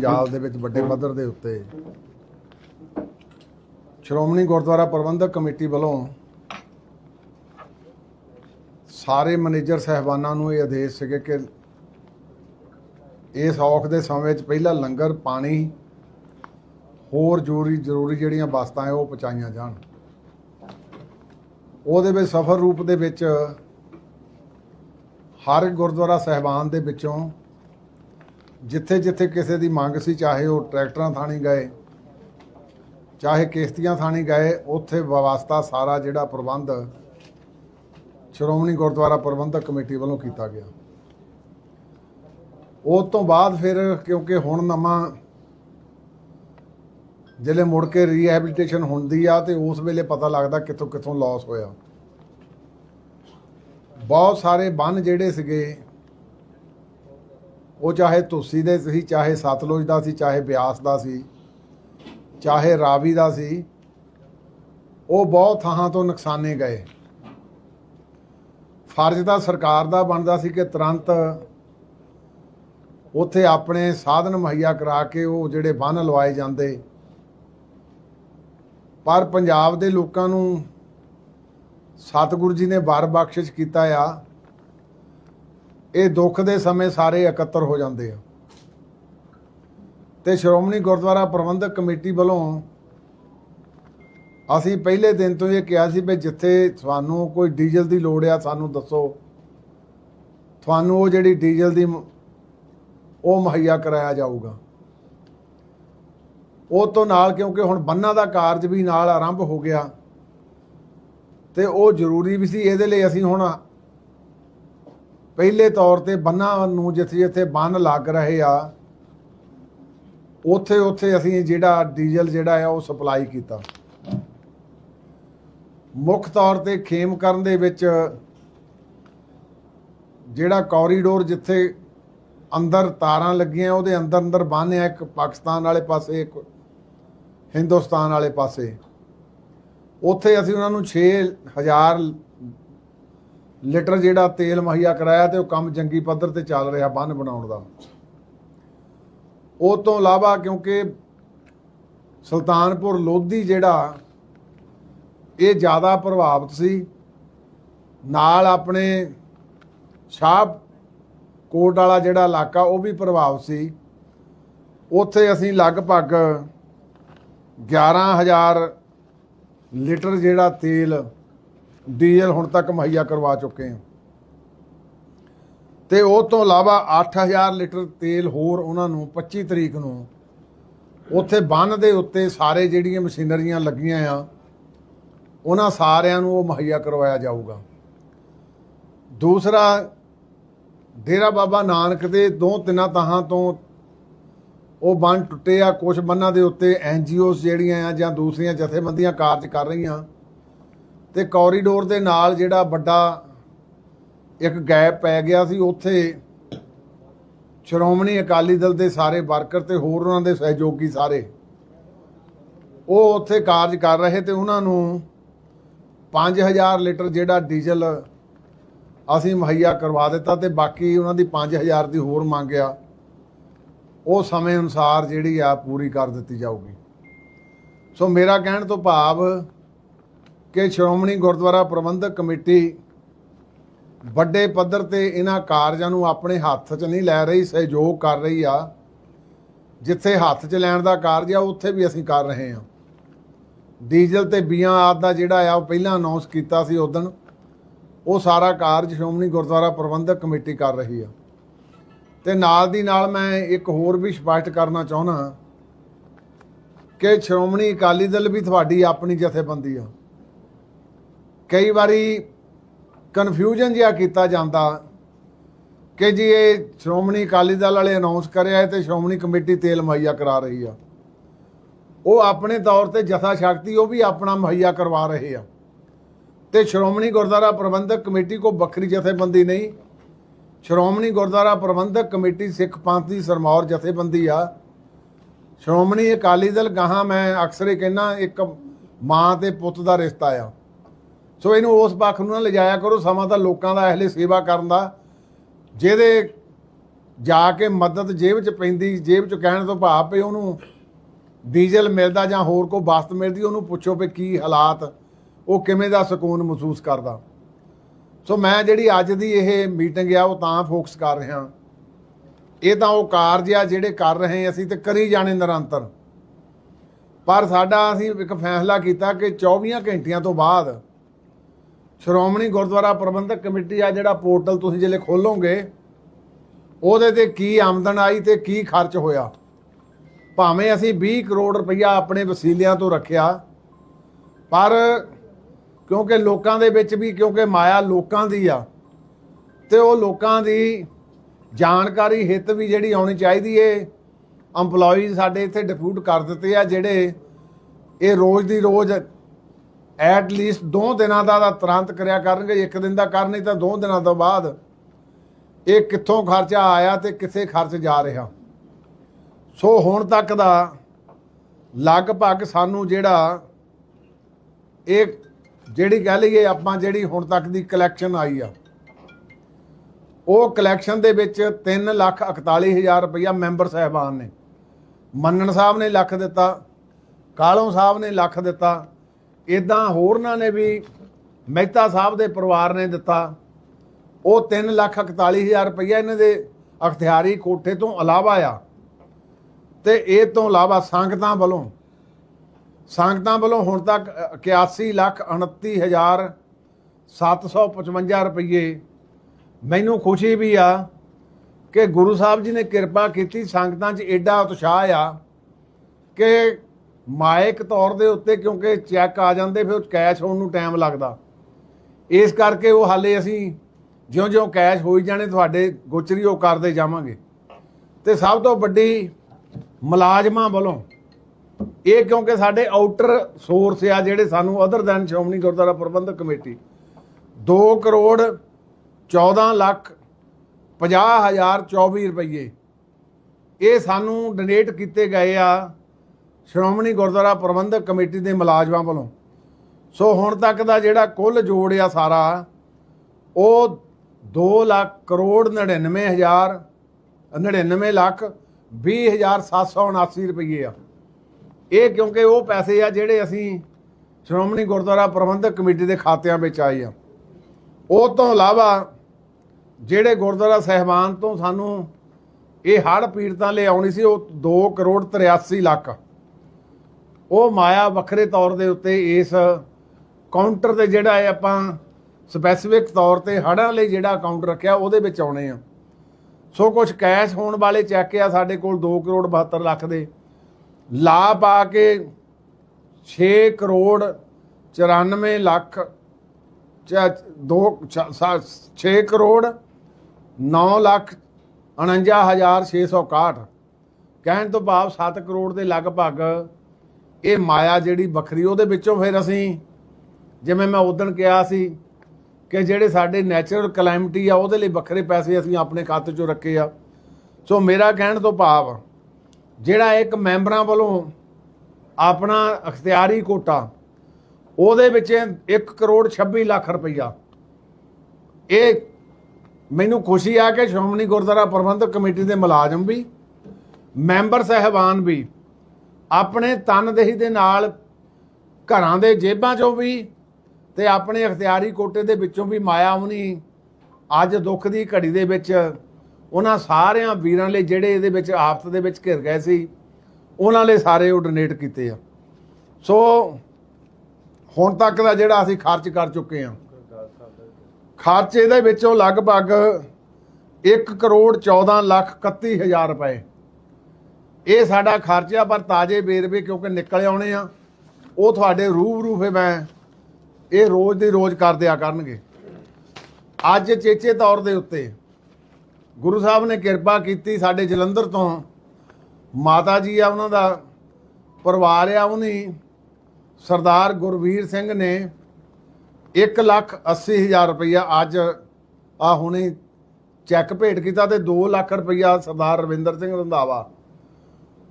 ਪੰਜਾਬ ਦੇ ਵਿੱਚ ਵੱਡੇ ਪੱਧਰ ਦੇ ਉੱਤੇ। ਸ਼੍ਰੋਮਣੀ ਗੁਰਦੁਆਰਾ ਪ੍ਰਬੰਧਕ ਕਮੇਟੀ ਵੱਲੋਂ ਸਾਰੇ ਮੈਨੇਜਰ ਸਹਿਬਾਨਾਂ ਨੂੰ ਇਹ ਆਦੇਸ਼ ਸੀਗੇ ਕਿ ਇਸ ਔਖ ਦੇ ਸਮੇਂ ਵਿੱਚ ਪਹਿਲਾਂ ਲੰਗਰ, ਪਾਣੀ, ਹੋਰ ਜ਼ਰੂਰੀ ਜ਼ਰੂਰੀ ਜਿਹੜੀਆਂ ਵਸਤਾਂ ਹੈ ਉਹ ਪਹੁੰਚਾਈਆਂ ਜਾਣ। ਉਹਦੇ ਵਿੱਚ ਸਫਰ ਰੂਪ ਦੇ ਵਿੱਚ ਹਰ ਗੁਰਦੁਆਰਾ ਸਹਿਬਾਨ ਦੇ ਵਿੱਚੋਂ ਜਿੱਥੇ ਜਿੱਥੇ ਕਿਸੇ ਦੀ ਮੰਗ ਸੀ, ਚਾਹੇ ਉਹ ਟਰੈਕਟਰਾਂ ਥਾਣੀ ਗਏ, ਚਾਹੇ ਕਿਸ਼ਤੀਆਂ ਥਾਣੀ ਗਏ, ਉੱਥੇ ਵਿਵਸਥਾ ਸਾਰਾ ਜਿਹੜਾ ਪ੍ਰਬੰਧ ਸ਼੍ਰੋਮਣੀ ਗੁਰਦੁਆਰਾ ਪ੍ਰਬੰਧਕ ਕਮੇਟੀ ਵੱਲੋਂ ਕੀਤਾ ਗਿਆ। ਉਸ ਤੋਂ ਬਾਅਦ ਫਿਰ ਕਿਉਂਕਿ ਹੁਣ ਨਵਾਂ ਜਿਹੜੇ ਮੁੜ ਕੇ ਰੀਹੈਬਿਲਿਟੇਸ਼ਨ ਹੁੰਦੀ ਆ ਤੇ ਉਸ ਵੇਲੇ ਪਤਾ ਲੱਗਦਾ ਕਿੱਥੋਂ ਕਿੱਥੋਂ ਲਾਸ ਹੋਇਆ। ਬਹੁਤ ਸਾਰੇ ਬੰਨ ਜਿਹੜੇ ਸੀਗੇ ਉਹ ਚਾਹੇ ਤੁਲਸੀ ਦੇ ਸੀ, ਚਾਹੇ ਸਤਲੁਜ ਦਾ ਸੀ, ਚਾਹੇ ਬਿਆਸ ਦਾ ਸੀ, ਚਾਹੇ ਰਾਵੀ ਦਾ ਸੀ, ਉਹ ਬਹੁਤ ਥਾਂ ਤੋਂ ਨੁਕਸਾਨੇ ਗਏ। ਫਰਜ਼ ਤਾਂ ਸਰਕਾਰ ਦਾ ਬਣਦਾ ਸੀ ਕਿ ਤੁਰੰਤ ਉੱਥੇ ਆਪਣੇ ਸਾਧਨ ਮੁਹੱਈਆ ਕਰਾ ਕੇ ਉਹ ਜਿਹੜੇ ਬੰਨ ਲਵਾਏ ਜਾਂਦੇ। ਪਰ ਪੰਜਾਬ ਦੇ ਲੋਕਾਂ ਨੂੰ ਸਤਿਗੁਰੂ ਜੀ ਨੇ ਵਰ ਬਖਸ਼ਿਸ਼ ਕੀਤਾ ਆ। ਇਹ ਦੁੱਖ ਦੇ ਸਮੇਂ ਸਾਰੇ ਇਕੱਤਰ ਹੋ ਜਾਂਦੇ ਆ। ਤੇ ਸ਼੍ਰੋਮਣੀ ਗੁਰਦੁਆਰਾ ਪ੍ਰਬੰਧਕ ਕਮੇਟੀ ਵੱਲੋਂ ਅਸੀਂ ਪਹਿਲੇ ਦਿਨ ਤੋਂ ਇਹ ਕਿਹਾ ਸੀ ਵੀ ਜਿੱਥੇ ਤੁਹਾਨੂੰ ਕੋਈ ਡੀਜ਼ਲ ਦੀ ਲੋੜ ਆ, ਸਾਨੂੰ ਦੱਸੋ। ਤੁਹਾਨੂੰ ਉਹ ਜਿਹੜੀ ਡੀਜ਼ਲ ਦੀ ਉਹ ਮੁਹੱਈਆ ਕਰਾਇਆ ਜਾਊਗਾ। ਉਹ ਤੋਂ ਨਾਲ ਕਿਉਂਕਿ ਹੁਣ ਬੰਨਾਂ ਦਾ ਕਾਰਜ ਵੀ ਨਾਲ ਆਰੰਭ ਹੋ ਗਿਆ। ਤੇ ਉਹ ਜ਼ਰੂਰੀ ਵੀ ਸੀ, ਇਹਦੇ ਲਈ ਅਸੀਂ ਹੁਣ ਪਹਿਲੇ ਤੌਰ ਤੇ ਬੰਨਾਂ ਨੂੰ ਜਿੱਥੇ ਜਿੱਥੇ ਬੰਨ ਲੱਗ ਰਹੇ ਆ, ਉੱਥੇ ਉੱਥੇ ਅਸੀਂ ਜਿਹੜਾ ਡੀਜ਼ਲ ਜਿਹੜਾ ਆ ਉਹ ਸਪਲਾਈ ਕੀਤਾ। ਮੁੱਖ ਤੌਰ ਤੇ ਖੇਮ ਕਰਨ ਦੇ ਵਿੱਚ ਜਿਹੜਾ ਕੋਰੀਡੋਰ ਜਿੱਥੇ ਅੰਦਰ ਤਾਰਾਂ ਲੱਗੀਆਂ, ਉਹਦੇ ਅੰਦਰ ਅੰਦਰ ਬੰਨ੍ਹ ਆ, ਇੱਕ ਪਾਕਿਸਤਾਨ ਵਾਲੇ ਪਾਸੇ, ਇੱਕ ਹਿੰਦੁਸਤਾਨ ਵਾਲੇ ਪਾਸੇ। ਉੱਥੇ ਅਸੀਂ ਉਹਨਾਂ ਨੂੰ 6000 ਲੀਟਰ ਜਿਹੜਾ ਤੇਲ ਮੁਹੱਈਆ ਕਰਾਇਆ ਤੇ ਉਹ ਕੰਮ ਜੰਗੀ ਪੱਧਰ ਤੇ ਚੱਲ ਰਿਹਾ ਬੰਨ ਬਣਾਉਣ ਦਾ। ਉਹ ਤੋਂ ਇਲਾਵਾ ਕਿਉਂਕਿ ਸੁਲਤਾਨਪੁਰ ਲੋਧੀ ਜਿਹੜਾ, ਇਹ ਜ਼ਿਆਦਾ ਪ੍ਰਭਾਵਿਤ ਸੀ। ਨਾਲ ਆਪਣੇ ਸ਼ਾਹ ਕੋਟ ਵਾਲਾ ਜਿਹੜਾ ਇਲਾਕਾ, ਉਹ ਵੀ ਪ੍ਰਭਾਵਿਤ ਸੀ। ਉੱਥੇ ਅਸੀਂ ਲਗਭਗ 11000 ਲੀਟਰ ਜਿਹੜਾ ਤੇਲ ਡੀਜ਼ਲ ਹੁਣ ਤੱਕ ਮੁਹੱਈਆ ਕਰਵਾ ਚੁੱਕੇ ਹਾਂ। ਤੇ ਉਹ ਤੋਂ ਇਲਾਵਾ 8000 ਲੀਟਰ ਤੇਲ ਹੋਰ ਉਹਨਾਂ ਨੂੰ 25 ਤਰੀਕ ਨੂੰ ਉੱਥੇ ਬੰਨ ਦੇ ਉੱਤੇ ਸਾਰੇ ਜਿਹੜੀਆਂ ਮਸ਼ੀਨਰੀਆਂ ਲੱਗੀਆਂ ਆ, ਉਹਨਾਂ ਸਾਰਿਆਂ ਨੂੰ ਉਹ ਮੁਹੱਈਆ ਕਰਵਾਇਆ ਜਾਊਗਾ। ਦੂਸਰਾ, ਡੇਰਾ ਬਾਬਾ ਨਾਨਕ ਦੇ ਦੋ ਤਿੰਨਾਂ ਤਹਾਂ ਤੋਂ ਉਹ ਬੰਨ ਟੁੱਟੇ ਆ ਕੁਝ ਬੰਨਾਂ ਦੇ ਉੱਤੇ ਐਨਜੀਓਸ ਜਿਹੜੀਆਂ ਆ ਜਾਂ ਦੂਸਰੀਆਂ ਜਥੇਬੰਦੀਆਂ ਕਾਰਜ ਕਰ ਰਹੀਆਂ। ਤੇ ਕੋਰੀਡੋਰ ਦੇ ਨਾਲ ਜਿਹੜਾ ਵੱਡਾ ਇੱਕ ਗੈਪ ਪੈ ਗਿਆ ਸੀ, ਉੱਥੇ ਸ਼੍ਰੋਮਣੀ ਅਕਾਲੀ ਦਲ ਦੇ ਸਾਰੇ ਵਰਕਰ ਤੇ ਹੋਰ ਉਹਨਾਂ ਦੇ ਸਹਿਯੋਗੀ ਸਾਰੇ, ਉਹ ਉੱਥੇ ਕਾਰਜ ਕਰ ਰਹੇ ਤੇ ਉਹਨਾਂ ਨੂੰ 5000 ਲੀਟਰ ਜਿਹੜਾ ਡੀਜ਼ਲ ਅਸੀਂ ਮੁਹੱਈਆ ਕਰਵਾ ਦਿੱਤਾ ਤੇ ਬਾਕੀ ਉਹਨਾਂ ਦੀ 5000 ਦੀ ਹੋਰ ਮੰਗ ਆ, ਉਹ ਸਮੇਂ ਅਨੁਸਾਰ ਜਿਹੜੀ ਆ ਪੂਰੀ ਕਰ ਦਿੱਤੀ ਜਾਊਗੀ। ਸੋ ਮੇਰਾ ਕਹਿਣ ਤੋਂ ਭਾਵ ਕਿ ਸ਼੍ਰੋਮਣੀ ਗੁਰਦੁਆਰਾ ਪ੍ਰਬੰਧਕ ਕਮੇਟੀ ਵੱਡੇ ਪੱਧਰ ਤੇ ਇਹਨਾਂ ਕਾਰਜਾਂ ਨੂੰ ਆਪਣੇ ਹੱਥ 'ਚ ਨਹੀਂ ਲੈ ਰਹੀ, ਸਹਿਯੋਗ ਕਰ ਰਹੀ ਆ। ਜਿੱਥੇ ਹੱਥ 'ਚ ਲੈਣ ਦਾ ਕਾਰਜ ਆ, ਉੱਥੇ ਵੀ ਅਸੀਂ ਕਰ ਰਹੇ ਹਾਂ। ਡੀਜ਼ਲ ਤੇ ਬੀਆਂ ਆਦ ਦਾ ਜਿਹੜਾ ਆ, ਉਹ ਪਹਿਲਾਂ ਅਨਾਉਂਸ ਕੀਤਾ ਸੀ ਉਦੋਂ ਉਹ ਸਾਰਾ ਕਾਰਜ ਸ਼੍ਰੋਮਣੀ ਗੁਰਦੁਆਰਾ ਪ੍ਰਬੰਧਕ ਕਮੇਟੀ ਕਰ ਰਹੀ ਆ। ਤੇ ਨਾਲ ਦੀ ਨਾਲ ਮੈਂ ਇੱਕ ਹੋਰ ਵੀ ਸਪਸ਼ਟ ਕਰਨਾ ਚਾਹੁੰਦਾ ਕਿ ਸ਼੍ਰੋਮਣੀ ਅਕਾਲੀ ਦਲ ਵੀ ਤੁਹਾਡੀ ਆਪਣੀ ਜਥੇਬੰਦੀ ਆ। ਕਈ ਵਾਰੀ ਕਨਫਿਊਜ਼ਨ ਜਿਹਾ ਕੀਤਾ ਜਾਂਦਾ ਕਿ ਜੀ ਇਹ ਸ਼੍ਰੋਮਣੀ ਅਕਾਲੀ ਦਲ ਵਾਲੇ ਅਨਾਉਂਸ ਕਰਿਆ ਹੈ ਤੇ ਸ਼੍ਰੋਮਣੀ ਕਮੇਟੀ ਤੇਲ ਮੁਹੱਈਆ ਕਰਾ ਰਹੀ ਆ। ਉਹ ਆਪਣੇ ਤੌਰ ਤੇ ਜਥਾ ਸ਼ਕਤੀ ਉਹ ਵੀ ਆਪਣਾ ਮੁਹੱਈਆ ਕਰਵਾ ਰਹੇ ਆ। ਤੇ ਸ਼੍ਰੋਮਣੀ ਗੁਰਦੁਆਰਾ ਪ੍ਰਬੰਧਕ ਕਮੇਟੀ ਕੋ ਵੱਖਰੀ ਜਥੇਬੰਦੀ ਨਹੀਂ। ਸ਼੍ਰੋਮਣੀ ਗੁਰਦੁਆਰਾ ਪ੍ਰਬੰਧਕ ਕਮੇਟੀ ਸਿੱਖ ਪੰਥ ਦੀ ਸਰਮੌਰ ਜਥੇਬੰਦੀ ਆ। ਸ਼੍ਰੋਮਣੀ ਅਕਾਲੀ ਦਲ, ਗਾਹਾਂ ਮੈਂ ਅਕਸਰ ਹੀ ਕਹਿੰਦਾ ਇੱਕ ਮਾਂ ਤੇ ਪੁੱਤ ਦਾ ਰਿਸ਼ਤਾ ਆ। ਸੋ ਇਹਨੂੰ ਉਸ ਪੱਖ ਨੂੰ ਨਾ ਲਿਜਾਇਆ ਕਰੋ, ਸਮਾਂ ਤਾਂ ਲੋਕਾਂ ਦਾ ਅਹਲੇ ਸੇਵਾ ਕਰਨ ਦਾ। ਜਿਹਦੇ ਜਾ ਕੇ ਮਦਦ ਜੇਬ 'ਚ ਪੈਂਦੀ, ਜੇਬ 'ਚ ਕਹਿਣ ਤੋਂ ਭਾਵ ਪਈ ਉਹਨੂੰ ਡੀਜ਼ਲ ਮਿਲਦਾ ਜਾਂ ਹੋਰ ਕੋਈ ਵਸਤ ਮਿਲਦੀ, ਉਹਨੂੰ ਪੁੱਛੋ ਵੀ ਕੀ ਹਾਲਾਤ, ਉਹ ਕਿਵੇਂ ਦਾ ਸਕੂਨ ਮਹਿਸੂਸ ਕਰਦਾ। ਸੋ ਮੈਂ ਜਿਹੜੀ ਅੱਜ ਦੀ ਇਹ ਮੀਟਿੰਗ ਆ, ਉਹ ਤਾਂ ਫੋਕਸ ਕਰ ਰਿਹਾ। ਇਹ ਤਾਂ ਉਹ ਕਾਰਜ ਆ ਜਿਹੜੇ ਕਰ ਰਹੇ ਅਸੀਂ ਤੇ ਕਰੀ ਜਾਣੇ ਨਿਰੰਤਰ। ਪਰ ਸਾਡਾ ਅਸੀਂ ਇੱਕ ਫੈਸਲਾ ਕੀਤਾ ਕਿ 24 ਘੰਟਿਆਂ ਤੋਂ ਬਾਅਦ ਸ਼੍ਰੋਮਣੀ ਗੁਰਦੁਆਰਾ ਪ੍ਰਬੰਧਕ ਕਮੇਟੀ ਆ ਜਿਹੜਾ ਪੋਰਟਲ ਤੁਸੀਂ ਜਿਹੜੇ ਖੋਲੋਗੇ, ਉਹਦੇ ਤੇ ਕੀ ਆਮਦਨ ਆਈ ਤੇ ਕੀ ਖਰਚ ਹੋਇਆ? ਭਾਵੇਂ ਅਸੀਂ 20 ਕਰੋੜ ਰੁਪਈਆ ਆਪਣੇ ਵਸੀਲਿਆਂ ਤੋਂ ਰੱਖਿਆ, ਪਰ ਕਿਉਂਕਿ ਲੋਕਾਂ ਦੇ ਵਿੱਚ ਵੀ, ਕਿਉਂਕਿ ਮਾਇਆ ਲੋਕਾਂ ਦੀ ਆ, ਤੇ ਉਹ ਲੋਕਾਂ ਦੀ ਜਾਣਕਾਰੀ, ਹਿੱਤ ਵੀ ਜਿਹੜੀ ਆਉਣੀ ਚਾਹੀਦੀ ਏ। EMPLOYEES ਸਾਡੇ ਇੱਥੇ ਡਿਪਿਊਟ ਕਰ ਦਿੱਤੇ ਆ ਜਿਹੜੇ ਇਹ ਰੋਜ਼ ਦੀ ਰੋਜ਼ ਐਟ ਲੀਸਟ ਦੋ ਦਿਨਾਂ ਦਾ ਤਾਂ ਤੁਰੰਤ ਕਰਿਆ ਕਰਨਗੇ, ਇੱਕ ਦਿਨ ਦਾ ਕਰ, ਨਹੀਂ ਤਾਂ ਦੋ ਦਿਨਾਂ ਤੋਂ ਬਾਅਦ ਇਹ ਕਿੱਥੋਂ ਖਰਚਾ ਆਇਆ ਤੇ ਕਿੱਥੇ ਖਰਚ ਜਾ ਰਿਹਾ। ਸੋ ਹੁਣ ਤੱਕ ਦਾ ਲਗਭਗ ਸਾਨੂੰ ਜਿਹੜਾ ਇਹ ਜਿਹੜੀ ਕਹਿ ਲਈਏ ਆਪਾਂ ਜਿਹੜੀ ਹੁਣ ਤੱਕ ਦੀ ਕਲੈਕਸ਼ਨ ਆਈ ਆ, ਉਹ ਕਲੈਕਸ਼ਨ ਦੇ ਵਿੱਚ 3 ਲੱਖ 41 ਹਜ਼ਾਰ ਰੁਪਇਆ ਮੈਂਬਰ ਸਾਹਿਬਾਨ ਨੇ। ਮੰਨਣ ਸਾਹਿਬ ਨੇ ਲੱਖ ਦਿੱਤਾ, ਕਾਲੋਂ ਸਾਹਿਬ ਨੇ ਲੱਖ ਦਿੱਤਾ ਇਦਾਂ ਹੋਰਨਾਂ ਨੇ ਵੀ ਮਹਿਤਾ ਸਾਹਿਬ ਦੇ ਪਰਿਵਾਰ ਨੇ ਦਿੱਤਾ। ਉਹ 3 ਲੱਖ 41 ਹਜ਼ਾਰ ਰੁਪਇਆ ਇਹਨਾਂ ਦੇ ਅਖਤਿਆਰੀ ਕੋਠੇ ਤੋਂ ਇਲਾਵਾ ਆ। ਤੇ ਇਹ ਤੋਂ ਇਲਾਵਾ ਸੰਗਤਾਂ ਵੱਲੋਂ ਸੰਗਤਾਂ ਵੱਲੋਂ ਹੁਣ ਤੱਕ 81 ਲੱਖ 29 ਹਜ਼ਾਰ 755 ਰੁਪਏ ਮੈਨੂੰ ਖੁਸ਼ੀ ਵੀ ਆ ਕਿ ਗੁਰੂ ਸਾਹਿਬ ਜੀ ਨੇ ਕਿਰਪਾ ਕੀਤੀ ਸੰਗਤਾਂ 'ਚ ਐਡਾ ਉਤਸ਼ਾਹ ਆ ਕਿ ਮਾਇਕ ਤੌਰ ਦੇ ਉੱਤੇ ਕਿਉਂਕਿ ਚੈੱਕ ਆ ਜਾਂਦੇ, ਫਿਰ ਕੈਸ਼ ਹੋਣ ਨੂੰ ਟਾਈਮ ਲੱਗਦਾ। ਇਸ ਕਰਕੇ ਉਹ ਹਾਲੇ ਅਸੀਂ ਜਿਉਂ-ਜਿਉਂ ਕੈਸ਼ ਹੋਈ ਜਾਣੇ, ਤੁਹਾਡੇ ਗੋਚਰੀ ਉਹ ਕਰਦੇ ਜਾਵਾਂਗੇ। ਤੇ ਸਭ ਤੋਂ ਵੱਡੀ ਮੁਲਾਜ਼ਮਾਂ ਵੱਲੋਂ ਇਹ ਕਿਉਂਕਿ ਸਾਡੇ ਆਊਟਰ ਸੋਰਸ ਆ ਜਿਹੜੇ ਸਾਨੂੰ other than Shiromani Gurdwara Parbandhak committee 2 crore 14 lakh 50 ਹਜ਼ਾਰ 24 ਰੁਪਏ ਇਹ ਸਾਨੂੰ ਡੋਨੇਟ ਕੀਤੇ ਗਏ ਆ ਸ਼੍ਰੋਮਣੀ ਗੁਰਦੁਆਰਾ ਪ੍ਰਬੰਧਕ ਕਮੇਟੀ ਦੇ ਮੁਲਾਜ਼ਮਾਂ ਵੱਲੋਂ। ਸੋ ਹੁਣ ਤੱਕ ਦਾ ਜਿਹੜਾ ਕੁੱਲ ਜੋੜ ਆ ਸਾਰਾ, ਉਹ 2 ਲੱਖ ਕਰੋੜ 99 ਹਜ਼ਾਰ 99 ਲੱਖ 20 ਹਜ਼ਾਰ 779 ਰੁਪਏ ਆ। ਇਹ ਕਿਉਂਕਿ ਉਹ ਪੈਸੇ ਆ ਜਿਹੜੇ ਅਸੀਂ ਸ਼੍ਰੋਮਣੀ ਗੁਰਦੁਆਰਾ ਪ੍ਰਬੰਧਕ ਕਮੇਟੀ ਦੇ ਖਾਤਿਆਂ ਵਿੱਚ ਆਏ ਆ। ਉਹ ਤੋਂ ਇਲਾਵਾ ਜਿਹੜੇ ਗੁਰਦੁਆਰਾ ਸਹਿਬਾਨ ਤੋਂ ਸਾਨੂੰ ਇਹ ਹੜ੍ਹ ਪੀੜਤਾਂ ਲਈ ਆਉਣੀ ਸੀ, ਉਹ 2 ਕਰੋੜ 83 ਲੱਖ ਉਹ ਮਾਇਆ ਵੱਖਰੇ ਤੌਰ ਦੇ ਉੱਤੇ ਇਸ ਕਾਊਂਟਰ ਤੇ ਜਿਹੜਾ ਹੈ ਆਪਾਂ ਸਪੈਸੀਫਿਕ ਤੌਰ ਤੇ ਹੜ੍ਹਾਂ ਲਈ ਜਿਹੜਾ ਅਕਾਊਂਟ ਰੱਖਿਆ, ਉਹਦੇ ਵਿੱਚ ਆਉਣੇ ਆ। ਸੋ ਕੁਝ ਕੈਸ਼ ਹੋਣ ਵਾਲੇ ਚੈੱਕ ਆ ਸਾਡੇ ਕੋਲ 2 ਕਰੋੜ 72 ਲੱਖ ਦੇ। ਲਾ ਪਾ ਕੇ 6 ਕਰੋੜ 94 ਲੱਖ 2 6 ਕਰੋੜ 9 ਲੱਖ 49661 ਕਹਿਣ ਤੋਂ ਭਾਵ 7 ਕਰੋੜ ਦੇ ਲਗਭਗ ਇਹ ਮਾਇਆ ਜਿਹੜੀ ਵੱਖਰੀ, ਉਹਦੇ ਵਿੱਚੋਂ ਫਿਰ ਅਸੀਂ, ਜਿਵੇਂ ਮੈਂ ਉਦੋਂ ਕਿਹਾ ਸੀ ਕਿ ਜਿਹੜੇ ਸਾਡੇ ਨੈਚੁਰਲ ਕਲੈਮਿਟੀ ਆ, ਉਹਦੇ ਲਈ ਵੱਖਰੇ ਪੈਸੇ ਅਸੀਂ ਆਪਣੇ ਖਾਤੇ 'ਚੋਂ ਰੱਖੇ ਆ। ਸੋ ਮੇਰਾ ਕਹਿਣ ਤੋਂ ਭਾਵ, ਜਿਹੜਾ ਇੱਕ ਮੈਂਬਰਾਂ ਵੱਲੋਂ ਆਪਣਾ ਅਖਤਿਆਰੀ ਕੋਟਾ, ਉਹਦੇ ਵਿੱਚ 1 ਕਰੋੜ 26 ਲੱਖ ਰੁਪਈਆ। ਇਹ ਮੈਨੂੰ ਖੁਸ਼ੀ ਆ ਕਿ ਸ਼੍ਰੋਮਣੀ ਗੁਰਦੁਆਰਾ ਪ੍ਰਬੰਧਕ ਕਮੇਟੀ ਦੇ ਮੁਲਾਜ਼ਮ ਵੀ, ਮੈਂਬਰ ਸਹਿਬਾਨ ਵੀ ਆਪਣੇ ਤਨਦੇਹੀ ਦੇ ਨਾਲ ਘਰਾਂ ਦੇ ਜੇਬਾਂ ਚੋਂ ਵੀ ਤੇ ਆਪਣੇ ਅਖਤਿਆਰੀ ਕੋਟੇ ਦੇ ਵਿੱਚੋਂ ਵੀ ਮਾਇਆ ਉਹਨੀ ਅੱਜ ਦੁੱਖ ਦੀ ਘੜੀ ਦੇ ਵਿੱਚ ਉਹਨਾਂ ਸਾਰਿਆਂ ਵੀਰਾਂ ਲਈ ਜਿਹੜੇ ਇਹਦੇ ਵਿੱਚ ਆਫਤ ਦੇ ਵਿੱਚ ਘਿਰ ਗਏ ਸੀ, ਉਹਨਾਂ ਲਈ ਸਾਰੇ ਉਹ ਡੋਨੇਟ ਕੀਤੇ ਆ। ਸੋ ਹੁਣ ਤੱਕ ਦਾ ਜਿਹੜਾ ਅਸੀਂ ਖਰਚ ਕਰ ਚੁੱਕੇ ਆ ਖਰਚ ਇਹਦੇ ਵਿੱਚੋਂ ਲਗਭਗ 1 ਕਰੋੜ 14 ਲੱਖ 31 ਹਜ਼ਾਰ ਰੁਪਏ ਇਹ ਸਾਡਾ ਖਰਚਾ ਪਰ ਤਾਜ਼ੇ ਵੇਰਵੇ ਕਿਉਂਕਿ ਨਿਕਲ ਆਉਣੇ ਆ, ਉਹ ਤੁਹਾਡੇ ਰੂਬਰੂ ਫੇ ਮੈਂ ਇਹ ਰੋਜ਼ ਦੀ ਰੋਜ਼ ਕਰ ਦਿਆ ਕਰਨਗੇ। ਅੱਜ ਚੇਚੇ ਤੌਰ ਦੇ ਉੱਤੇ ਗੁਰੂ ਸਾਹਿਬ ਨੇ ਕਿਰਪਾ ਕੀਤੀ ਸਾਡੇ ਜਲੰਧਰ ਤੋਂ। ਮਾਤਾ ਜੀ ਆ ਉਹਨਾਂ ਦਾ, ਪਰਿਵਾਰ ਆ ਉਹਨੀ, ਸਰਦਾਰ ਗੁਰਵੀਰ ਸਿੰਘ ਨੇ 1 ਲੱਖ 80 ਹਜ਼ਾਰ ਰੁਪਈਆ ਅੱਜ ਆ ਹੁਣੇ ਚੈੱਕ ਭੇਟ ਕੀਤਾ ਤੇ 2 ਲੱਖ ਰੁਪਈਆ ਸਰਦਾਰ ਰਵਿੰਦਰ ਸਿੰਘ ਰੰਧਾਵਾ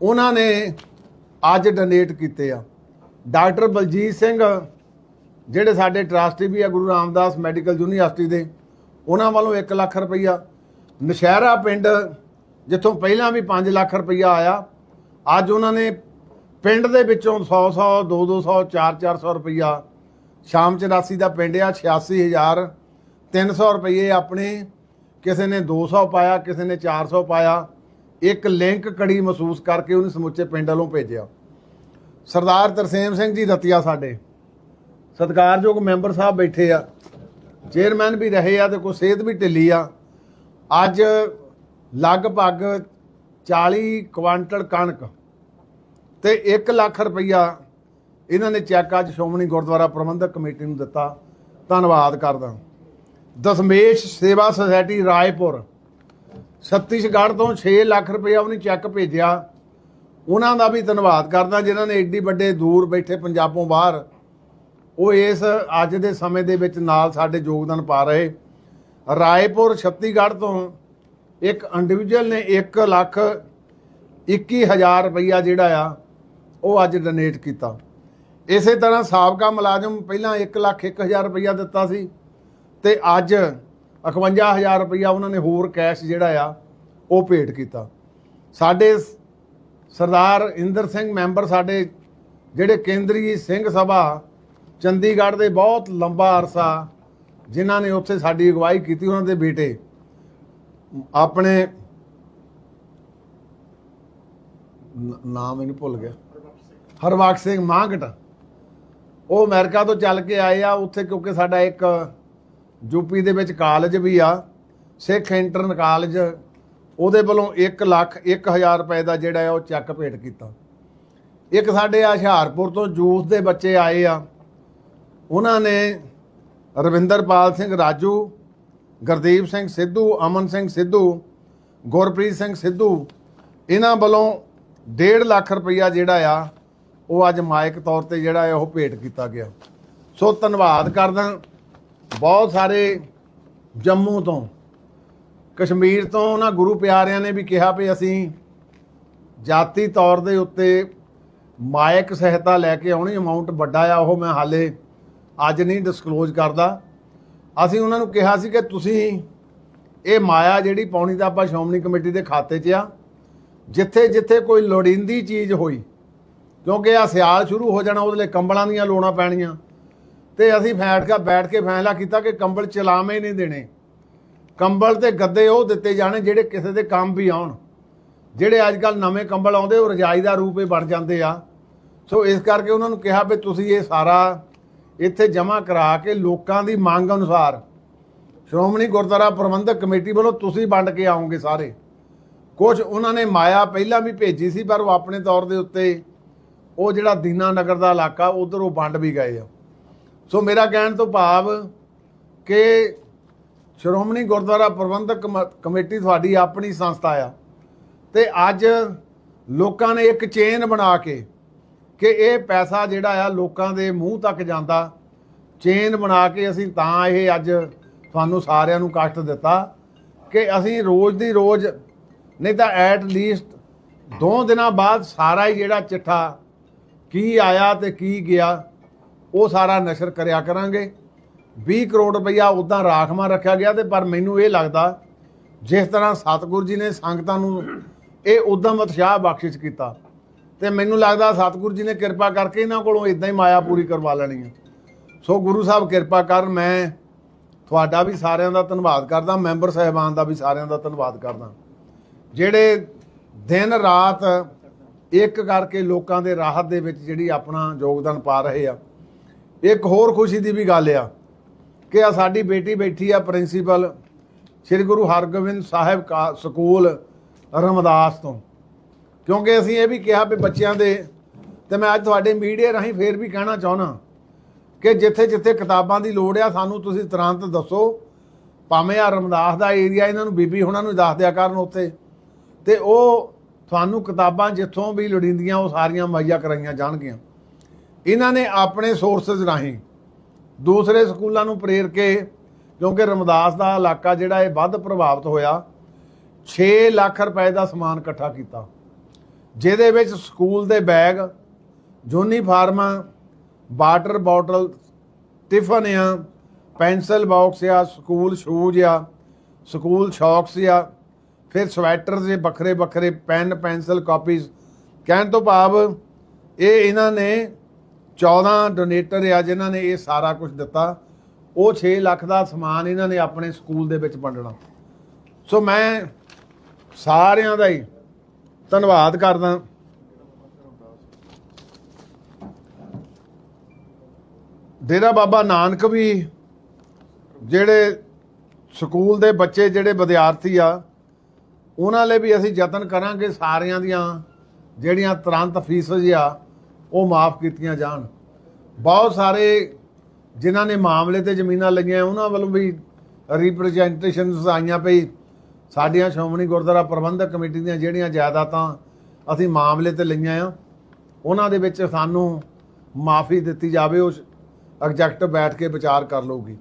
ਉਹਨਾਂ ਨੇ ਅੱਜ ਡੋਨੇਟ ਕੀਤੇ ਆ। ਡਾਕਟਰ ਬਲਜੀਤ ਸਿੰਘ, ਜਿਹੜੇ ਸਾਡੇ ਟਰਸਟੀ ਵੀ ਆ, ਗੁਰੂ ਰਾਮਦਾਸ ਮੈਡੀਕਲ ਯੂਨੀਵਰਸਿਟੀ ਦੇ, ਉਹਨਾਂ ਵੱਲੋਂ 1 ਲੱਖ ਰੁਪਈਆ। ਨਸ਼ਹਿਰਾ ਪਿੰਡ, ਜਿੱਥੋਂ ਪਹਿਲਾਂ ਵੀ 5 ਲੱਖ ਰੁਪਈਆ ਆਇਆ, ਅੱਜ ਉਹਨਾਂ ਨੇ ਪਿੰਡ ਦੇ ਵਿੱਚੋਂ 100 100 2 200 4 400 ਰੁਪਈਆ। ਸ਼ਾਮ 84 ਦਾ ਪਿੰਡ ਆ 86000 300 ਰੁਪਏ ਆਪਣੇ, ਕਿਸੇ ਨੇ 200 ਪਾਇਆ, ਕਿਸੇ ਨੇ 400 ਪਾਇਆ। ਇੱਕ ਲਿੰਕ ਕੜੀ ਮਹਿਸੂਸ ਕਰਕੇ ਉਹਨੇ ਸਮੁੱਚੇ ਪਿੰਡ ਵੱਲੋਂ ਭੇਜਿਆ। ਸਰਦਾਰ ਤਰਸੇਮ ਸਿੰਘ ਜੀ ਰਤੀਆ ਸਾਡੇ। ਸਤਿਕਾਰਯੋਗ ਮੈਂਬਰ ਸਾਹਿਬ ਬੈਠੇ ਆ। ਚੇਅਰਮੈਨ ਵੀ ਰਹੇ ਆ ਤੇ ਕੋਈ ਸਿਹਤ ਵੀ ਢਿੱਲੀ ਆ। ਅੱਜ ਲਗਭਗ 40 ਕੁਆਂਟਲ ਕਣਕ ਤੇ 1 ਲੱਖ ਰੁਪਈਆ ਇਹਨਾਂ ਨੇ ਚੈੱਕ ਅੱਜ ਸ਼੍ਰੋਮਣੀ ਗੁਰਦੁਆਰਾ ਪ੍ਰਬੰਧਕ ਕਮੇਟੀ ਨੂੰ ਦਿੱਤਾ। ਧੰਨਵਾਦ ਕਰਦਾ। ਦਸਮੇਸ਼ ਸੇਵਾ ਸੁਸਾਇਟੀ ਰਾਏਪੁਰ ਛੱਤੀਸਗੜ੍ਹ ਤੋਂ 6 ਲੱਖ ਰੁਪਈਆ ਉਹਨੇ ਚੈੱਕ ਭੇਜਿਆ। ਉਹਨਾਂ ਦਾ ਵੀ ਧੰਨਵਾਦ ਕਰਦਾ, ਜਿਨ੍ਹਾਂ ਨੇ ਏਡੀ ਵੱਡੇ ਦੂਰ ਬੈਠੇ ਪੰਜਾਬੋਂ ਬਾਹਰ। ਉਹ ਇਸ ਅੱਜ ਦੇ ਸਮੇਂ ਦੇ ਵਿੱਚ ਨਾਲ ਸਾਡੇ ਯੋਗਦਾਨ ਪਾ ਰਹੇ। ਰਾਏਪੁਰ ਛੱਤੀਗੜ੍ਹ ਤੋਂ ਇੱਕ ਇੰਡੀਵਿਜੂਅਲ ਨੇ 1 ਲੱਖ 21000 ਰੁਪਈਆ ਜਿਹੜਾ ਆ, ਉਹ ਅੱਜ ਡੋਨੇਟ ਕੀਤਾ। ਇਸੇ ਤਰ੍ਹਾਂ ਸਾਬਕਾ ਮੁਲਾਜ਼ਮ ਪਹਿਲਾਂ 1 ਲੱਖ 1000 ਰੁਪਈਆ ਦਿੱਤਾ ਸੀ ਤੇ ਅੱਜ 51000 ਰੁਪਈਆ ਉਹਨਾਂ ਨੇ ਹੋਰ ਕੈਸ਼ ਜਿਹੜਾ ਆ, ਉਹ ਭੇਟ ਕੀਤਾ। ਸਾਡੇ ਸਰਦਾਰ ਇੰਦਰ ਸਿੰਘ ਮੈਂਬਰ ਸਾਡੇ ਜਿਹੜੇ ਕੇਂਦਰੀ ਸਿੰਘ ਸਭਾ, ਚੰਡੀਗੜ੍ਹ ਦੇ ਬਹੁਤ ਲੰਬਾ ਅਰਸਾ ਜਿਨ੍ਹਾਂ ਨੇ ਉੱਥੇ ਸਾਡੀ ਅਗਵਾਈ ਕੀਤੀ ਉਹਨਾਂ ਦੇ ਬੇਟੇ। ਆਪਣੇ ਨਾਮ ਇਹਨੂੰ ਭੁੱਲ ਗਿਆ। ਹਰਬਖਸ਼ ਸਿੰਘ ਮਾਂਗਟ। ਉਹ ਅਮਰੀਕਾ ਤੋਂ ਚੱਲ ਕੇ ਆਏ ਆ, ਉੱਥੇ ਕਿਉਂਕਿ ਸਾਡਾ ਇੱਕ ਯੂਪੀ ਦੇ ਵਿੱਚ ਕਾਲਜ ਵੀ ਆ, ਸਿੱਖ ਇੰਟਰਨ ਕਾਲਜ, ਉਹਦੇ ਵੱਲੋਂ 1 ਲੱਖ 1000 ਰੁਪਏ ਦਾ ਜਿਹੜਾ ਹੈ ਉਹ ਚੈੱਕ ਭੇਟ ਕੀਤਾ। ਇੱਕ ਸਾਡੇ ਆ ਹੁਸ਼ਿਆਰਪੁਰ ਤੋਂ ਜੂਸ ਦੇ ਬੱਚੇ ਆਏ ਆ। ਉਹਨਾਂ ਨੇ ਰਵਿੰਦਰਪਾਲ ਸਿੰਘ ਰਾਜੂ, ਗੁਰਦੀਪ ਸਿੰਘ ਸਿੱਧੂ, ਅਮਨ ਸਿੰਘ ਸਿੱਧੂ, ਗੁਰਪ੍ਰੀਤ ਸਿੰਘ ਸਿੱਧੂ, ਇਹਨਾਂ ਵੱਲੋਂ 1.5 ਲੱਖ ਰੁਪਈਆ ਜਿਹੜਾ ਆ, ਉਹ ਅੱਜ ਮਾਇਕ ਤੌਰ ਤੇ ਜਿਹੜਾ ਹੈ ਉਹ ਭੇਟ ਕੀਤਾ ਗਿਆ। ਸੋ ਧੰਨਵਾਦ ਕਰਦਾ। ਬਹੁਤ ਸਾਰੇ ਜੰਮੂ ਤੋਂ, ਕਸ਼ਮੀਰ ਤੋਂ ਉਹਨਾਂ ਗੁਰੂ ਪਿਆਰਿਆਂ ਨੇ ਵੀ ਕਿਹਾ ਵੀ ਅਸੀਂ ਜਾਤੀ ਤੌਰ ਦੇ ਉੱਤੇ ਮਾਇਕ ਸਹਾਇਤਾ ਲੈ ਕੇ ਆਉਣੀ ਅਮਾਉਂਟ ਵੱਡਾ ਆ, ਉਹ ਮੈਂ ਹਾਲੇ ਅੱਜ ਨਹੀਂ ਡਿਸਕਲੋਜ਼ ਕਰਦਾ। ਅਸੀਂ ਉਹਨਾਂ ਨੂੰ ਕਿਹਾ ਸੀ ਕਿ ਤੁਸੀਂ ਇਹ ਮਾਇਆ ਜਿਹੜੀ ਪਾਉਣੀ ਤਾਂ ਆਪਾਂ ਸ਼੍ਰੋਮਣੀ ਕਮੇਟੀ ਦੇ ਖਾਤੇ 'ਚ ਆ, ਜਿੱਥੇ ਜਿੱਥੇ ਕੋਈ ਲੋੜੀਂਦੀ ਚੀਜ਼ ਹੋਈ, ਕਿਉਂਕਿ ਆ ਸਿਆਲ ਸ਼ੁਰੂ ਹੋ ਜਾਣਾ, ਉਹਦੇ ਲਈ ਕੰਬਲਾਂ ਦੀਆਂ ਲੋੜਾਂ ਪੈਣੀਆਂ। ਤੇ ਅਸੀਂ ਫੈਟ ਕੇ ਬੈਠ ਕੇ ਫੈਸਲਾ ਕੀਤਾ ਕਿ ਕੰਬਲ ਚਲਾਵੇਂ ਨਹੀਂ ਦੇਣੇ। ਕੰਬਲ ਤੇ ਗੱਦੇ ਉਹ ਦਿੱਤੇ ਜਾਣੇ ਜਿਹੜੇ ਕਿਸੇ ਦੇ ਕੰਮ ਵੀ ਆਉਣ। ਜਿਹੜੇ ਅੱਜ ਕੱਲ ਨਵੇਂ ਕੰਬਲ ਆਉਂਦੇ, ਉਹ ਰਜਾਈ ਦਾ ਰੂਪ ਹੀ ਬਣ ਜਾਂਦੇ ਆ। ਸੋ ਇਸ ਕਰਕੇ ਉਹਨਾਂ ਨੂੰ ਕਿਹਾ ਵੀ ਤੁਸੀਂ ਇਹ ਸਾਰਾ ਇੱਥੇ ਜਮ੍ਹਾਂ ਕਰਾ ਕੇ ਲੋਕਾਂ ਦੀ ਮੰਗ ਅਨੁਸਾਰ ਸ਼੍ਰੋਮਣੀ ਗੁਰਦੁਆਰਾ ਪ੍ਰਬੰਧਕ ਕਮੇਟੀ ਵੱਲੋਂ ਤੁਸੀਂ ਵੰਡ ਕੇ ਆਉਂਗੇ ਸਾਰੇ। ਕੁਝ ਉਹਨਾਂ ਨੇ ਮਾਇਆ ਪਹਿਲਾਂ ਵੀ ਭੇਜੀ ਸੀ, ਪਰ ਉਹ ਆਪਣੇ ਤੌਰ ਦੇ ਉੱਤੇ ਉਹ ਜਿਹੜਾ ਦੀਨਾ ਨਗਰ ਦਾ ਇਲਾਕਾ, ਉਧਰ ਉਹ ਵੰਡ ਵੀ ਗਏ ਆ। ਸੋ ਮੇਰਾ ਕਹਿਣ ਤੋਂ ਭਾਵ ਕਿ ਸ਼੍ਰੋਮਣੀ ਗੁਰਦੁਆਰਾ ਪ੍ਰਬੰਧਕ ਕਮ- ਕਮੇਟੀ ਤੁਹਾਡੀ ਆਪਣੀ ਸੰਸਥਾ ਆ ਤੇ ਅੱਜ ਲੋਕਾਂ ਨੇ ਇੱਕ ਚੇਨ ਬਣਾ ਕੇ ਕਿ ਇਹ ਪੈਸਾ ਜਿਹੜਾ ਆ ਲੋਕਾਂ ਦੇ ਮੂੰਹ ਤੱਕ ਜਾਂਦਾ, ਚੇਨ ਬਣਾ ਕੇ ਅਸੀਂ ਤਾਂ ਇਹ ਅੱਜ ਤੁਹਾਨੂੰ ਸਾਰਿਆਂ ਨੂੰ ਕਸ਼ਟ ਦਿੱਤਾ ਕਿ ਅਸੀਂ ਰੋਜ਼ ਦੀ ਰੋਜ਼ ਨਹੀਂ ਤਾਂ ਐਟ ਲੀਸਟ ਦੋ ਦਿਨਾਂ ਬਾਅਦ ਸਾਰਾ ਹੀ ਜਿਹੜਾ ਚਿੱਠਾ ਕੀ ਆਇਆ ਤੇ ਕੀ ਗਿਆ ਉਹ ਸਾਰਾ ਨਸ਼ਰ ਕਰਿਆ ਕਰਾਂਗੇ। 20 ਕਰੋੜ ਰੁਪਈਆ ਉਦਾਂ ਰਾਖਵਾਂ ਰੱਖਿਆ ਗਿਆ ਤੇ ਪਰ ਮੈਨੂੰ ਇਹ ਲੱਗਦਾ, ਜਿਸ ਤਰ੍ਹਾਂ ਸਤਿਗੁਰੂ ਜੀ ਨੇ ਸੰਗਤਾਂ ਨੂੰ ਇਹ ਉਦਮ ਉਤਸ਼ਾਹ ਬਖਸ਼ਿਸ਼ ਕੀਤਾ, ਤੇ ਮੈਨੂੰ ਲੱਗਦਾ ਸਤਿਗੁਰੂ ਜੀ ਨੇ ਕਿਰਪਾ ਕਰਕੇ ਇਹਨਾਂ ਕੋਲੋਂ ਇਦਾਂ ਹੀ ਮਾਇਆ ਪੂਰੀ ਕਰਵਾ ਲੈਣੀ ਹੈ। ਸੋ ਗੁਰੂ ਸਾਹਿਬ ਕਿਰਪਾ ਕਰਨ ਮੈਂ ਤੁਹਾਡਾ ਵੀ ਸਾਰਿਆਂ ਦਾ ਧੰਨਵਾਦ ਕਰਦਾ, ਮੈਂਬਰ ਸਾਹਿਬਾਨ ਦਾ ਵੀ ਸਾਰਿਆਂ ਦਾ ਧੰਨਵਾਦ ਕਰਦਾ। ਜਿਹੜੇ ਦਿਨ ਰਾਤ ਇੱਕ ਕਰਕੇ ਲੋਕਾਂ ਦੇ ਰਾਹਤ ਦੇ ਵਿੱਚ ਜਿਹੜੀ ਆਪਣਾ ਯੋਗਦਾਨ ਪਾ ਰਹੇ ਆ ਇੱਕ ਹੋਰ ਖੁਸ਼ੀ ਦੀ ਵੀ ਗੱਲ ਆ ਕਿ ਆ ਸਾਡੀ ਬੇਟੀ ਬੈਠੀ ਆ ਪ੍ਰਿੰਸੀਪਲ ਸ੍ਰੀ ਗੁਰੂ ਹਰਗੋਬਿੰਦ ਸਾਹਿਬ ਕਾ ਸਕੂਲ ਰਮਦਾਸ ਤੋਂ। ਕਿਉਂਕਿ ਅਸੀਂ ਇਹ ਵੀ ਕਿਹਾ ਵੀ ਬੱਚਿਆਂ ਦੇ ਤੇ ਮੈਂ ਅੱਜ ਤੁਹਾਡੇ ਮੀਡੀਆ ਰਾਹੀਂ ਫੇਰ ਵੀ ਕਹਿਣਾ ਚਾਹੁੰਦਾ ਕਿ ਜਿੱਥੇ ਜਿੱਥੇ ਕਿਤਾਬਾਂ ਦੀ ਲੋੜ ਆ, ਸਾਨੂੰ ਤੁਸੀਂ ਤੁਰੰਤ ਦੱਸੋ। ਭਾਵੇਂ ਆ ਰਮਦਾਸ ਦਾ ਏਰੀਆ ਇਹਨਾਂ ਨੂੰ ਬੀਬੀ ਹੁਣਾਂ ਨੂੰ ਦੱਸ ਦਿਆ ਕਰਨ ਉੱਥੇ। ਤੇ ਉਹ ਤੁਹਾਨੂੰ ਕਿਤਾਬਾਂ ਜਿੱਥੋਂ ਵੀ ਲੋੜੀਂਦੀਆਂ ਉਹ ਸਾਰੀਆਂ ਮੁਹੱਈਆ ਕਰਾਈਆਂ ਜਾਣਗੀਆਂ। ਇਹਨਾਂ ਨੇ ਆਪਣੇ ਸੋਰਸਸ ਰਾਹੀਂ ਦੂਸਰੇ ਸਕੂਲਾਂ ਨੂੰ ਪ੍ਰੇਰ ਕੇ, ਕਿਉਂਕਿ ਰਮਦਾਸ ਦਾ ਇਲਾਕਾ ਜਿਹੜਾ ਇਹ ਵੱਧ ਪ੍ਰਭਾਵਿਤ ਹੋਇਆ 6 ਲੱਖ ਰੁਪਏ ਦਾ ਸਮਾਨ ਇਕੱਠਾ ਕੀਤਾ। ਜਿਹਦੇ ਵਿੱਚ ਸਕੂਲ ਦੇ ਬੈਗ ਯੂਨੀਫਾਰਮਾਂ ਵਾਟਰ ਬੋਟਲ, ਟਿਫਨ ਆ, ਪੈਨਸਲ ਬਾਕਸ ਆ, ਸਕੂਲ ਸ਼ੂਜ਼ ਆ, ਸਕੂਲ ਸ਼ੌਕਸ ਆ, ਫਿਰ ਸਵੈਟਰਸ ਦੇ ਵੱਖਰੇ ਵੱਖਰੇ, ਪੈਨ, ਪੈਨਸਲ ਕਾਪੀਜ਼। ਕਹਿਣ ਤੋਂ ਭਾਵ ਇਹ ਇਹਨਾਂ ਨੇ 14 ਡੋਨੇਟਰ ਆ ਜਿਨ੍ਹਾਂ ਨੇ ਇਹ ਸਾਰਾ ਕੁਝ ਦਿੱਤਾ। ਉਹ 6 ਲੱਖ ਦਾ ਸਮਾਨ ਇਹਨਾਂ ਨੇ ਆਪਣੇ ਸਕੂਲ ਦੇ ਵਿੱਚ ਵੰਡਣਾ। ਸੋ ਮੈਂ ਸਾਰਿਆਂ ਦਾ ਹੀ ਧੰਨਵਾਦ ਕਰਦਾ। ਡੇਰਾ ਬਾਬਾ ਨਾਨਕ ਵੀ ਜਿਹੜੇ ਸਕੂਲ ਦੇ ਬੱਚੇ, ਜਿਹੜੇ ਵਿਦਿਆਰਥੀ ਆ, ਉਹਨਾਂ ਲਈ ਵੀ ਅਸੀਂ ਯਤਨ ਕਰਾਂਗੇ ਸਾਰਿਆਂ ਦੀਆਂ, ਜਿਹੜੀਆਂ ਤੁਰੰਤ ਫੀਸਜ਼ ਆ ਉਹ ਮਾਫ ਕੀਤੀਆਂ ਜਾਣ। ਬਹੁਤ ਸਾਰੇ ਜਿਨ੍ਹਾਂ ਨੇ ਮਾਮਲੇ ਤੇ ਜ਼ਮੀਨਾਂ ਲਈਆਂ, ਉਹਨਾਂ ਵੱਲੋਂ ਵੀ ਰਿਪਰੈਜ਼ੈਂਟੇਸ਼ਨਸ ਆਈਆਂ ਪਈ ਸਾਡੀਆਂ ਸ਼੍ਰੋਮਣੀ ਗੁਰਦੁਆਰਾ ਪ੍ਰਬੰਧਕ ਕਮੇਟੀ ਦੀਆਂ ਜਿਹੜੀਆਂ ਜਾਇਦਾਦਾਂ ਅਸੀਂ ਮਾਮਲੇ ਤੇ ਲਈਆਂ ਆ, ਉਹਨਾਂ ਦੇ ਵਿੱਚ ਸਾਨੂੰ ਮਾਫੀ ਦਿੱਤੀ ਜਾਵੇ, ਉਹ ਐਗਜੈਕਟ ਬੈਠ ਕੇ ਵਿਚਾਰ ਕਰ ਲਊਗੀ।